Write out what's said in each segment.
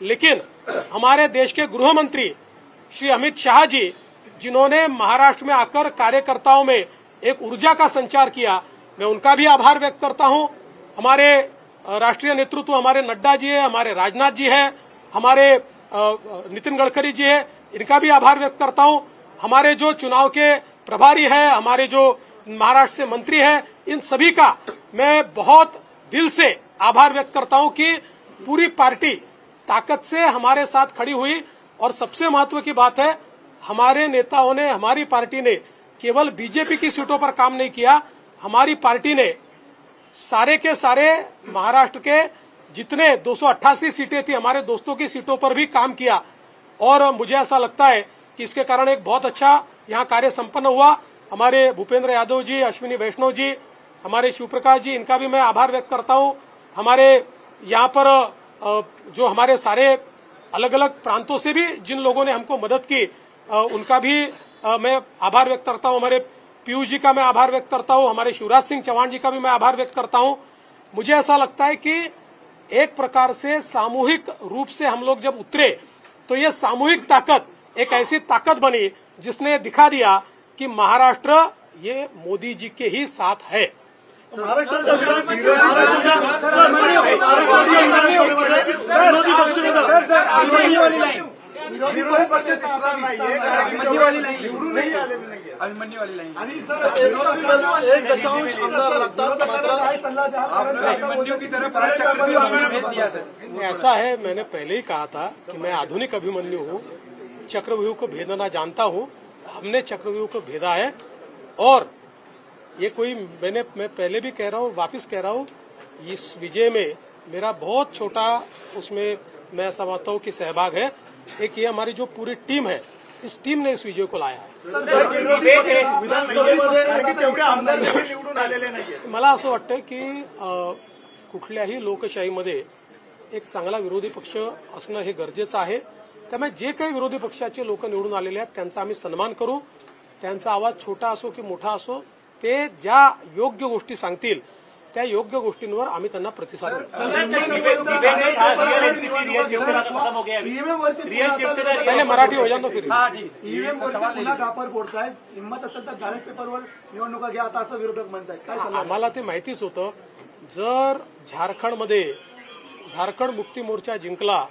लेकिन हमारे देश के गृह मंत्री श्री अमित शाह जी, जिन्होंने महाराष्ट्र में आकर कार्यकर्ताओं में एक ऊर्जा का संचार किया, मैं उनका भी आभार व्यक्त करता हूँ। हमारे राष्ट्रीय नेतृत्व हमारे नड्डा जी है, हमारे राजनाथ जी है, हमारे नितिन गडकरी जी है, इनका भी आभार व्यक्त करता हूँ। हमारे जो चुनाव के प्रभारी है, हमारे जो महाराष्ट्र से मंत्री है, इन सभी का मैं बहुत दिल से आभार व्यक्त करता हूँ कि पूरी पार्टी ताकत से हमारे साथ खड़ी हुई और सबसे महत्व की बात है, हमारे नेताओं ने, हमारी पार्टी ने केवल बीजेपी की सीटों पर काम नहीं किया, हमारी पार्टी ने सारे के सारे महाराष्ट्र के जितने 288 सीटें थी, हमारे दोस्तों की सीटों पर भी काम किया। और मुझे ऐसा लगता है कि इसके कारण एक बहुत अच्छा यहाँ कार्य संपन्न हुआ। हमारे भूपेंद्र यादव जी, अश्विनी वैष्णव जी, हमारे शिवप्रकाश जी, इनका भी मैं आभार व्यक्त करता हूँ। हमारे यहाँ पर जो हमारे सारे अलग अलग प्रांतों से भी जिन लोगों ने हमको मदद की उनका भी मैं आभार व्यक्त करता हूँ। हमारे पीयूष जी का मैं आभार व्यक्त करता हूँ। हमारे शिवराज सिंह चौहान जी का भी मैं आभार व्यक्त करता हूँ। मुझे ऐसा लगता है कि एक प्रकार से सामूहिक रूप से हम लोग जब उतरे तो ये सामूहिक ताकत, एक ऐसी ताकत बनी जिसने दिखा दिया कि महाराष्ट्र ये मोदी जी के ही साथ है। अभिमन्यू वाली लाईन आणि सर एक दशांश आमदार लागतात मात्र सल्ला द्या अभिमन्यू की तरफ़ राज चक्रवर्ती ने भेज दिया सर ऐसा है मैंने पहले ही कहा था कि मैं आधुनिक अभिमन्यु हूँ चक्रव्यूह को भेदना जानता हूँ हमने चक्रव्यूह को भेदा है और ये कोई मैंने, मैं पहले भी कह रहा हूँ, वापिस कह रहा हूँ, इस विजय में मेरा बहुत छोटा उसमें मैं समझता हूँ कि सहभाग है। एक ये हमारी जो पूरी टीम है, इस टीम ने इस विजय को लाया निवडून मला असं वाटतं की कुठल्याही लोकशाहीमध्ये एक चांगला विरोधी पक्ष असणं हे गरजेचं आहे. त्यामुळे जे काही विरोधी पक्षाचे लोक निवडून आलेले आहेत, त्यांचा आम्ही सन्मान करू. त्यांचा आवाज़ छोटा असो की मोठा असो ते ज्या योग्य गोष्टी सांगतील त्या योग्य गोष्टींवर आम्ही त्यांना प्रतिसाद पहिले मराठी हो जान तो फिर हाँ ठीक ईव्हीएम कापर फोडतायत हिंमत असेल तर बॅलेट पेपरवर निवडणुका घ्या आता असं विरोधक म्हणतायत काय आम्हाला ते माहितीच होतं जर झारखंडमध्ये झारखंड मुक्ती मोर्चा जिंकला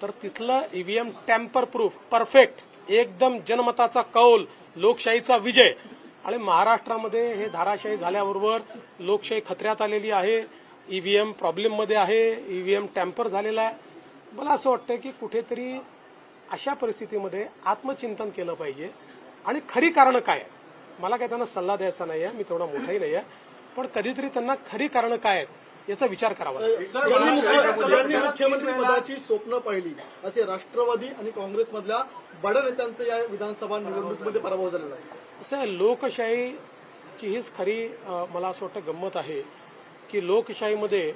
तर तिथलं ईव्हीएम टॅम्पर प्रूफ परफेक्ट एकदम जनमताचा कौल लोकशाहीचा विजय आणि महाराष्ट्रामध्ये हे धाराशाही झाल्याबरोबर लोकशाही खतऱ्यात आलेली आहे. ईव्हीएम प्रॉब्लेममध्ये आहे. ईव्हीएम टॅम्पर झालेला आहे. मला असं वाटतं की कुठेतरी अशा परिस्थितीमध्ये आत्मचिंतन केलं पाहिजे. आणि खरी कारणं काय? आहे? मला काय त्यांना सल्ला द्यायचा नाही आहे मी तेवढा मोठाही नाही आहे पण कधीतरी त्यांना खरी कारणं काय आहेत याचा विचार करावा मुख्यमंत्री पदाची स्वप्न पाहिली. असे राष्ट्रवादी आणि काँग्रेसमधल्या बड नेत्यांचं या विधानसभा निवडणुकीमध्ये पराभव झालेला आहे. असं लोकशाहीची हीच खरी मला असं वाटतं गंमत आहे की लोकशाहीमध्ये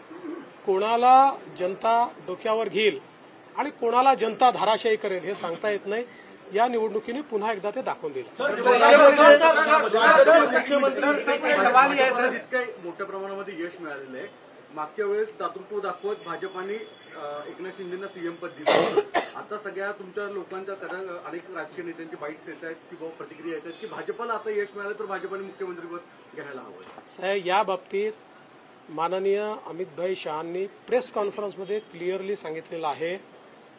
कोणाला जनता डोक्यावर घेईल आणि कोणाला जनता धाराशाही करेल हे सांगता येत नाही या निवडणुकीने पुन्हा एकदा ते दाखवून ही जितकं मोठ्या प्रमाणामध्ये यश मिळालेलं आहे मागच्या वेळेस दातृत्व दाखवत भाजपाने एकनाथ शिंदेना सीएम पद दिलं आता सगळ्या तुमच्या लोकांच्या कदा अनेक राजकीय नेत्यांची बाईट्स येत आहेत किंवा प्रतिक्रिया येत आहेत की भाजपाला आता यश मिळालं तर भाजपाने मुख्यमंत्रीपद घ्यायला हवं साहेब या बाबतीत माननीय अमितभाई शहांनी प्रेस कॉन्फरन्समध्ये क्लिअरली सांगितलेलं आहे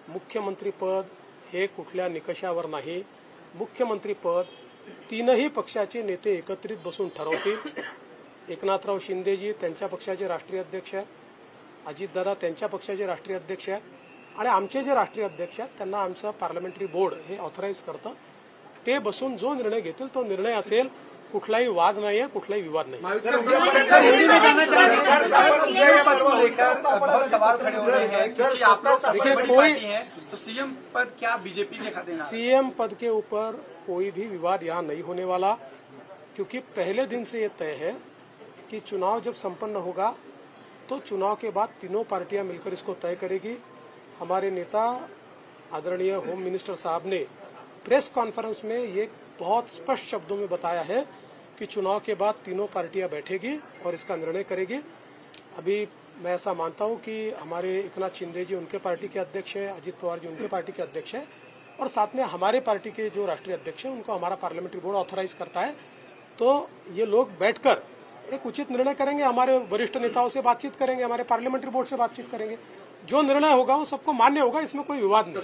मुख्यमंत्रीपद हे कुठल्या निकषावर नाही. मुख्यमंत्रीपद तीनही पक्षाचे नेते एकत्रित बसून ठरवतील. एकनाथराव शिंदेजी त्यांच्या पक्षाचे राष्ट्रीय अध्यक्ष आहेत. अजितदादा त्यांच्या पक्षाचे राष्ट्रीय अध्यक्ष आहेत. आणि आमचे जे राष्ट्रीय अध्यक्ष आहेत त्यांना आमचं पार्लमेंटरी बोर्ड हे ऑथराईज करतं. ते बसून जो निर्णय घेतील तो निर्णय असेल कुठलाही वाद नाही आहे कुठलाही विवाद नाही सीएम पद क्या बीजेपी सीएम पद के ऊपर कोई भी विवाद यहाँ नहीं होने वाला क्योंकि पहले दिन से ये तय है कि चुनाव जब संपन्न होगा तो चुनाव के बाद तीनों पार्टियाँ मिलकर इसको तय करेगी। हमारे नेता, आदरणीय होम मिनिस्टर साहब ने प्रेस कॉन्फ्रेंस में ये बहुत स्पष्ट शब्दों में बताया है कि चुनाव के बाद तीनों पार्टियाँ बैठेगी और इसका निर्णय करेगी। अभी मैं ऐसा मानता हूँ कि हमारे एकनाथ शिंदे जी उनके पार्टी के अध्यक्ष है, अजित पवार जी उनके पार्टी के अध्यक्ष है, और साथ में हमारे पार्टी के जो राष्ट्रीय अध्यक्ष है, उनको हमारा पार्लियामेंट्री बोर्ड ऑथराइज करता है। तो ये लोग बैठकर एक उचित निर्णय करेंगे हमारे वरिष्ठ नेताओं से बातचीत करेंगे हमारे पार्लियामेंट्री बोर्ड से बातचीत करेंगे जो निर्णय होगा वो सबको मान्य होगा इसमें कोई विवाद नहीं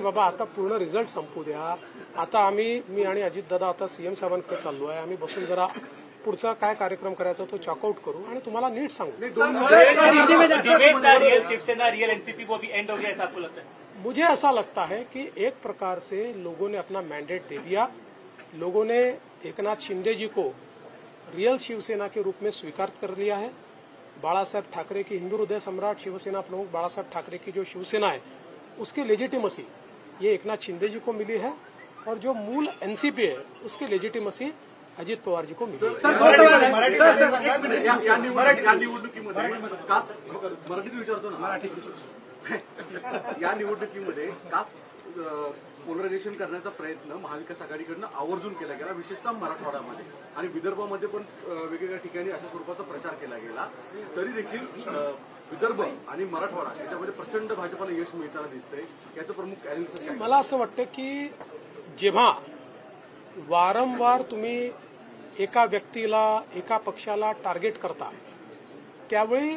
बाबा आता पूर्ण रिझल्ट संपू द्या आता आम्ही मी आणि अजितदादा आता सीएम साहेबांकडे चाललो आहे आम्ही बसून जरा पुढचा काय कार्यक्रम करायचा तो चॉकआउट करू आणि तुम्हाला नीट सांगू शिवसेना रियल एनसीपी वो भी एंड हो गया ऐसा आपको लगता है मुझे ऐसा लगता है कि एक प्रकार से लोगों ने अपना मैंडेट दे दिया लोगों ने एकनाथ शिंदे जी को रियल शिवसेना के रूप में स्वीकार कर लिया है बाला साहब ठाकरे की हिंदू हृदय सम्राट शिवसेना प्रमुख बाला साहब ठाकरे की जो शिवसेना है उसकी लेजिटिमसी ये एकनाथ शिंदे जी को मिली है और जो मूल एनसीपी है उसकी लेजिटिमसी अजित पवार जी को मिली है निवड- या निवडणुकीमध्ये कास्ट मराठीत विचारतो ना मराठी या निवडणुकीमध्ये कास्ट पोलरायझेशन करण्याचा प्रयत्न महाविकास आघाडीकडनं आवर्जून केला गेला विशेषतः मराठवाड्यामध्ये. आणि विदर्भामध्ये पण वेगवेगळ्या ठिकाणी अशा स्वरूपाचा प्रचार केला गेला. तरी देखील विदर्भ आणि मराठवाडा याच्यामध्ये प्रचंड भाजपाला यश मिळताना दिसतंय. याचं प्रमुख अॅनालिसिस मला असं वाटतं की जेव्हा वारंवार तुम्ही एका व्यक्तीला एका पक्षाला टार्गेट करता त्यावेळी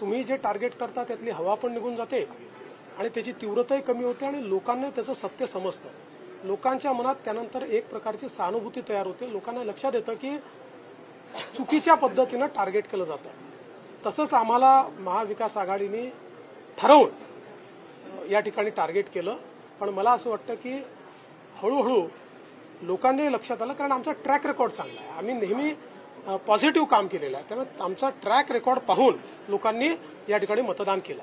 तुम्ही जे टार्गेट करता त्यातली हवा पण निघून जाते आणि त्याची तीव्रताही कमी होते आणि लोकांना त्याचं सत्य समजतं. लोकांच्या मनात त्यानंतर एक प्रकारची सहानुभूती तयार होते. लोकांना लक्षात येतं की चुकीच्या पद्धतीनं टार्गेट केलं जातं. तसंच आम्हाला महाविकास आघाडीने ठरवून या ठिकाणी टार्गेट केलं. पण मला असं वाटतं की हळूहळू लोकांनी लक्षात आलं कारण आमचा ट्रॅक रेकॉर्ड चांगला आहे. आम्ही नेहमी पॉझिटिव्ह काम केलेलं आहे. त्यामुळे आमचा ट्रॅक रेकॉर्ड पाहून लोकांनी या ठिकाणी मतदान केलं?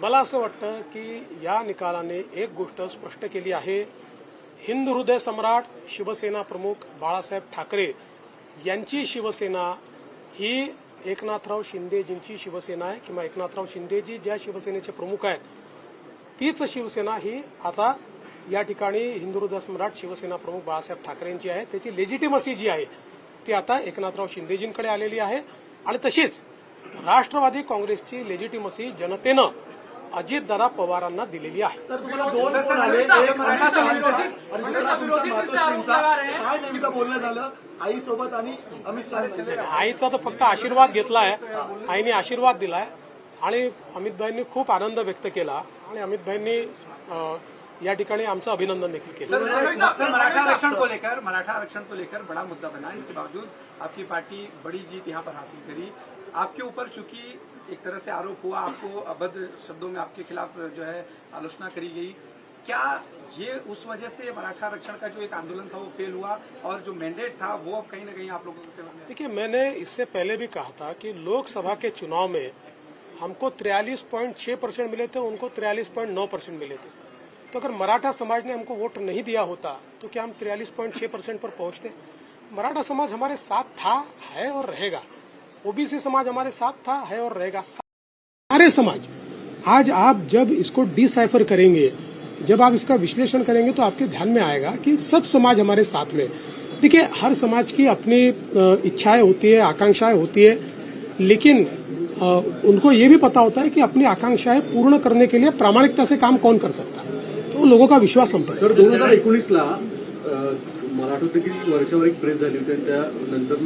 मला असं वाटतं की या निकालाने एक गोष्ट स्पष्ट केली आहे. हिंद हृदय सम्राट शिवसेना प्रमुख बाळासाहेब ठाकरे यांची शिवसेना ही एकनाथराव शिंदेजींची शिवसेना आहे किंवा एकनाथराव शिंदेजी ज्या शिवसेनेचे प्रमुख आहेत तीच शिवसेना ही आता या ठिकाणी हिंदू हृदय सम्राट शिवसेना प्रमुख बाळासाहेब ठाकरेंची आहे. त्याची लेजिटिमसी जी आहे ती आता एकनाथराव शिंदेजींकडे आलेली आहे. आणि तशीच राष्ट्रवादी काँग्रेसची लेजिटिमसी जनतेनं अजितदादा पवारांना दिलेली आहे. आईचा तर फक्त आशीर्वाद घेतलाय. आईने आशीर्वाद दिलाय. आणि अमितभाईंनी खूप आनंद व्यक्त केला. आणि अमितभाईंनी अं, या ठिकाणी आमचं अभिनंदन देखील केलं. सर मराठा आरक्षण को लेकर मराठा आरक्षण को लेकर बड़ा मुद्दा बना इसके बावजूद आपकी पार्टी बड़ी जीत यहाँ पर हासिल करी। आपके ऊपर चूँकि एक तरह से आरोप हुआ आपको अभद्र शब्दों में आपके खिलाफ जो है आलोचना करी गई क्या ये उस वजह से मराठा आरक्षण का जो एक आंदोलन था वो फेल हुआ और जो मैंडेट था वो अब कहीं ना कहीं आप लोगों के? देखिए मैंने इससे पहले भी कहा था कि लोकसभा के चुनाव में हमको 43.6 परसेंट मिले थे, उनको 43.9 परसेंट मिले थे। तो अगर मराठा समाज ने हमको वोट नहीं दिया होता तो क्या हम 43.6 परसेंट पर पहुँचते? मराठा समाज हमारे साथ था, है और रहेगा। ओबीसी समाज हमारे साथ था, है और रहेगा। सारे समाज, आज आप जब इसको डिसाइफर करेंगे, जब आप इसका विश्लेषण करेंगे तो आपके ध्यान में आएगा कि सब समाज हमारे साथ में। देखिए, हर समाज की अपनी इच्छाएँ होती है, आकांक्षाएँ होती है, लेकिन उनको ये भी पता होता है कि अपनी आकांक्षाएं पूर्ण करने के लिए प्रामाणिकता से काम कौन कर सकता है। तो लोगों का विश्वास है। तर दोन हजार एकोणीसला मराठवाड्यात देखील वर्षावर एक प्रेस झाली होती आणि त्यानंतर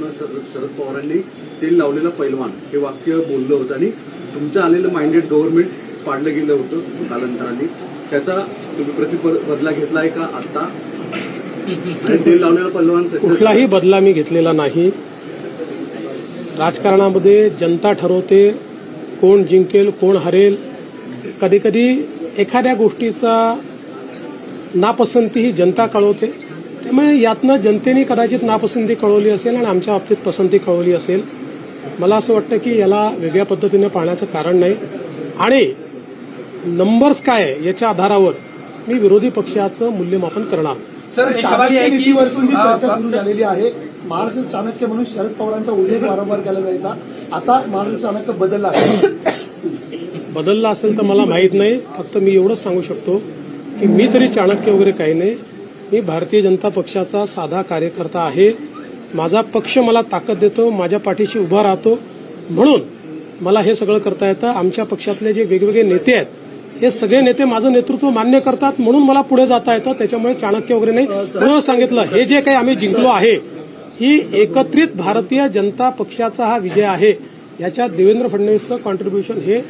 शरद पवारांनी तेल लावलेला पैलवान हे वाक्य बोललं होतं आणि तुमचं आलेलं माइंडेड गव्हर्नमेंट पाडलं गेलं होतं कालांतराने. त्याचा तुम्ही प्रतिबदला घेतलाय का आता आणि तेल लावलेला पैलवान कुठलाही बदला मी घेतलेला नाही. राजकारणामध्ये जनता ठरवते कोण जिंकेल कोण हरेल. कधी कधी एखाद्या गोष्टीचा नापसंती ही जनता कळवते. त्यामुळे यातनं जनतेने कदाचित नापसंती कळवली असेल आणि आमच्या बाबतीत पसंती कळवली असेल. मला असं वाटतं की याला वेगळ्या पद्धतीने पाहण्याचं कारण नाही. आणि नंबर्स काय याच्या आधारावर मी विरोधी पक्षाचं मूल्यमापन करणार. सर चर्चा सुरू झालेली आहे महाराष्ट्र चाणक्य म्हणून शरद पवारांचा उल्लेख वारंवार केला जायचा. आता महाराष्ट्र चाणक्य बदलला बदलला असेल तर मला माहीत नाही. फक्त मी एवढंच सांगू शकतो की मी तरी चाणक्य वगैरे काही नाही. मी भारतीय जनता पक्षाचा साधा कार्यकर्ता आहे. माझा पक्ष मला ताकद देतो माझ्या पाठीशी उभा राहतो. म्हणून मला हे सगळं करता येतं. आमच्या पक्षातले जे वेगवेगळे नेते आहेत हे सगळे नेते माझं नेतृत्व मान्य करतात. म्हणून मला पुढे जाता येतं. त्याच्यामुळे चाणक्य वगैरे नाही. म्हणून सांगितलं हे जे काही आम्ही जिंकलो आहे ही एकत्रित भारतीय जनता पक्षाचा हा विजय आहे. याच्यात देवेंद्र फडणवीसचं कॉन्ट्रीब्युशन हे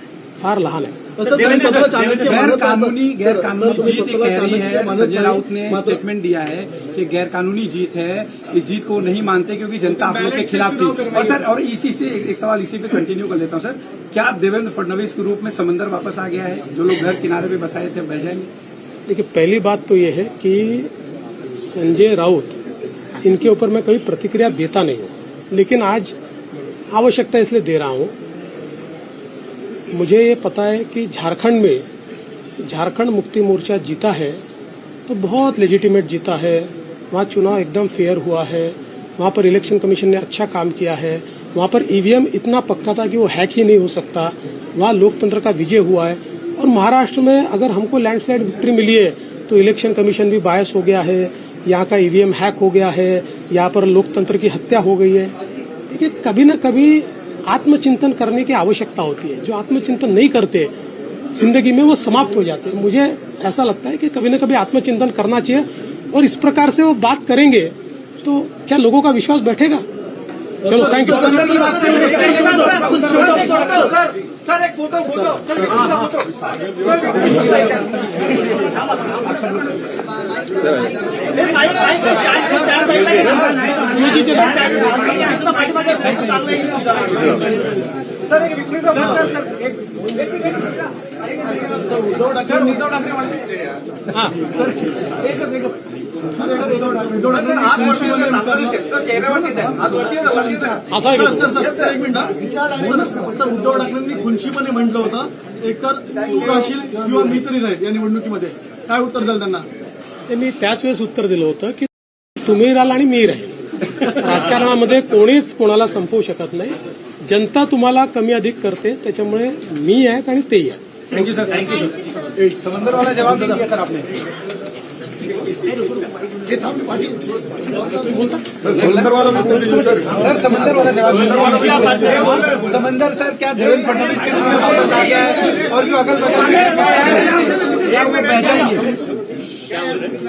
फार लहान आहे. तसं सर, स्वतःला चाणक्य गैर मानत कानूनी असं- गैर सर, कानूनी तुम्ही जीत कह रही है संजय राउत ने स्टेटमेंट दिया है कि गैर कानूनी जीत है इस जीत को नहीं मानते क्योंकि जनता आप लोग के खिलाफ थी। और सर और इसी से एक एक सवाल इसी पे कंटिन्यू कर लेता हूँ सर। क्या देवेंद्र फडणवीस के रूप में समंदर वापस आ गया है? जो लोग घर किनारे पे बसाए थे बह जाएँगे। देखिए पहली बात तो ये है कि संजय राउत इनके ऊपर मैं कभी प्रतिक्रिया देता नहीं हूँ। लेकिन आज आवश्यकता इसलिए दे रहा हूँ। मुझे ये पता है कि झारखंड में झारखंड मुक्ति मोर्चा जीता है तो बहुत लेजिटिमेट जीता है। वहाँ चुनाव एकदम फेयर हुआ है। वहाँ पर इलेक्शन कमीशन ने अच्छा काम किया है। वहाँ पर ईवीएम इतना पक्का था कि वो हैक ही नहीं हो सकता। वहाँ लोकतंत्र का विजय हुआ है। और महाराष्ट्र में अगर हमको लैंडस्लाइड विक्ट्री मिली है तो इलेक्शन कमीशन भी बायस हो गया है। यहाँ का ईवीएम हैक हो गया है यहाँ पर लोकतंत्र की हत्या हो गई है देखिए कभी न कभी आत्मचिंतन करने की आवश्यकता होती है जो आत्मचिंतन नहीं करते ज़िंदगी में वो समाप्त हो जाते हैं मुझे ऐसा लगता है कि कभी न कभी आत्मचिंतन करना चाहिए और इस प्रकार से वो बात करेंगे तो क्या लोगों का विश्वास बैठेगा चलो थैंक यू सर एक फ़ोटो फ़ोटो सर एक फ़ोटो उद्धव ठाकरे ठाकरे एक मिनिट. सर ठाकरेंनी खुनशीपणे म्हटलं होतं एकतर तू राहशील किंवा मी तरी राहील या निवडणुकीमध्ये. काय उत्तर द्याल त्यांना? ते मी त्याच वेळेस उत्तर दिलं होतं की तुम्ही राहाल आणि मी राहील. राजकारणामध्ये कोणीच कोणाला संपवू शकत नाही. जनता तुम्हाला कमी अधिक करते त्याच्यामुळे मी आहेत आणि तेही आहेत. Thank you sir thank you sir समंदर वाला जवाब दे दिया सर आपने। समंदर वाला सर। समंदर वाला जवाब समंदर सर क्या देवेंद्र फडणवीस के रूप में वापस आ गया है? और जो अगल बगल में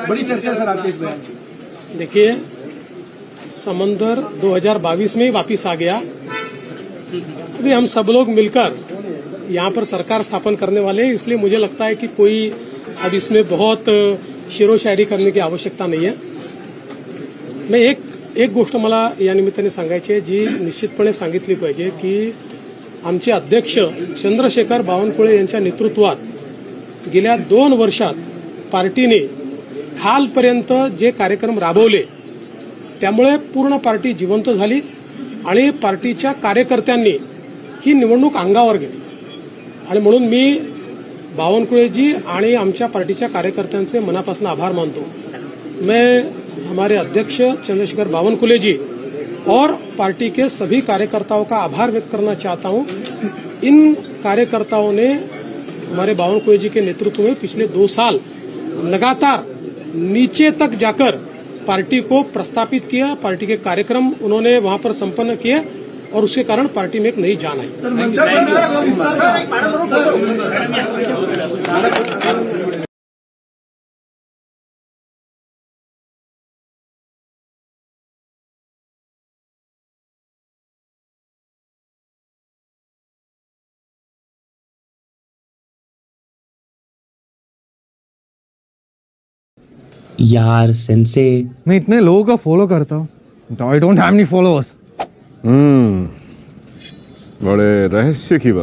बड़ी चर्चा सर आपके इस बयान देखिए समंदर 2022 में ही वापिस आ गया। अभी हम सब लोग मिलकर यहाँ पर सरकार स्थापन करने वाले हैं इसलिए मुझे लगता है कि कोई अब इसमें बहुत शेरो शायरी करने की आवश्यकता नाही आहे मैं एक एक गोष्ट मला या निमित्ताने सांगायची आहे जी निश्चितपणे सांगितली पाहिजे की आमचे अध्यक्ष चंद्रशेखर बावनकुळे यांच्या नेतृत्वात गेल्या दोन वर्षात पार्टीने खालपर्यंत जे कार्यक्रम राबवले त्यामुळे पूर्ण पार्टी जिवंत झाली आणि पार्टीच्या कार्यकर्त्यांनी ही निवडणूक अंगावर घेतली. आणि म्हणून मी बावनकुळेजी आणि आमच्या पार्टीच्या कार्यकर्त्यांचे मनापासून आभार मानतो. मैं हमारे अध्यक्ष चंद्रशेखर बावनकुले जी और पार्टी के सभी कार्यकर्ताओं का आभार व्यक्त करना चाहता हूँ। इन कार्यकर्ताओं ने हमारे बावनकुले जी के नेतृत्व में पिछले दो साल लगातार नीचे तक जाकर पार्टी को प्रस्तापित किया, पार्टी के कार्यक्रम उन्होंने वहाँ पर संपन्न किए। और उसके कारण पार्टी में एक नई जान आई यार सेंसे मैं इतने लोगों का फॉलो करता हूँ I don't have any followers hmm. बड़े रहस्य की बात।